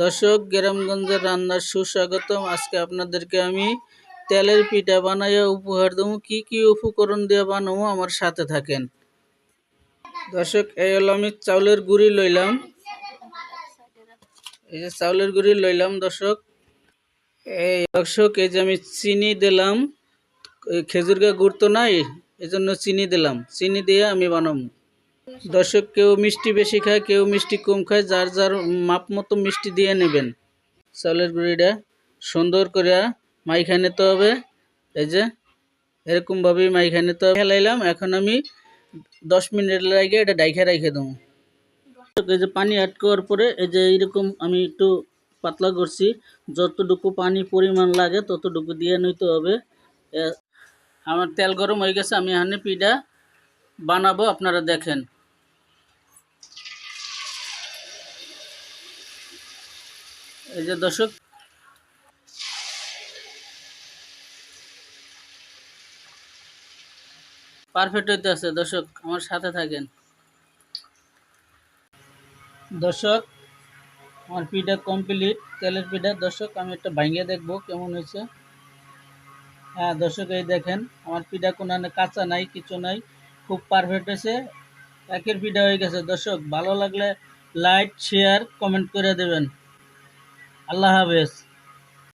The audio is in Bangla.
দর্শক, গ্রামগঞ্জের রান্নার সুস্বাগতম। আজকে আপনাদেরকে আমি তেলের পিঠা বানাইয়া উপহার দেবো। কি কি উপকরণ দিয়ে বানাবো আমার সাথে থাকেন। দর্শক, এই হলো আমি চাউলের গুঁড়ি লইলাম। এই যে চাউলের গুঁড়ি লইলাম দর্শক। এই দর্শক, এই যে আমি চিনি দিলাম। খেজুর গা গুড় তো নাই এই জন্য চিনি দিলাম। চিনি দিয়ে আমি বানাবো। দর্শক, কেউ মিষ্টি বেশি খায়, কেউ মিষ্টি কম খায়, যার যার মাপ মতো মিষ্টি দিয়ে নেবেন। চাউলের গুঁড়িটা সুন্দর করে মাইখা নিতে হবে। এই যে এরকমভাবেই মাইখা নিতে হবে। ফেলাইলাম, এখন আমি দশ মিনিট লাগে এটা ডাইখা রেখে দেবো। এই যে পানি অ্যাড করার পরে, এই যে এইরকম আমি একটু পাতলা করছি। যতটুকু পানি পরিমাণ লাগে, ততটুকু দিয়ে নিতে হবে। আমার তেল গরম হয়ে গেছে, আমি এখানে পিঠা বানাবো, আপনারা দেখেন। এই যে দর্শক পারফেক্ট হইতে আছে দর্শক, আমার সাথে থাকেন। দর্শক, আমার পিঠা কমপ্লিট তেলের পিঠা। দর্শক, আমি একটা ভাঙিয়ে দেখব কেমন হয়েছে। হ্যাঁ দর্শক, এই দেখেন, আমার পিঠা কোনো কাঁচা নাই, কিছু নাই। খুব পারফেক্ট হয়েছে একের পিঠা হয়ে গেছে। দর্শক, ভালো লাগলে লাইক শেয়ার কমেন্ট করে দেবেন। আল্লাহ হাফেজ।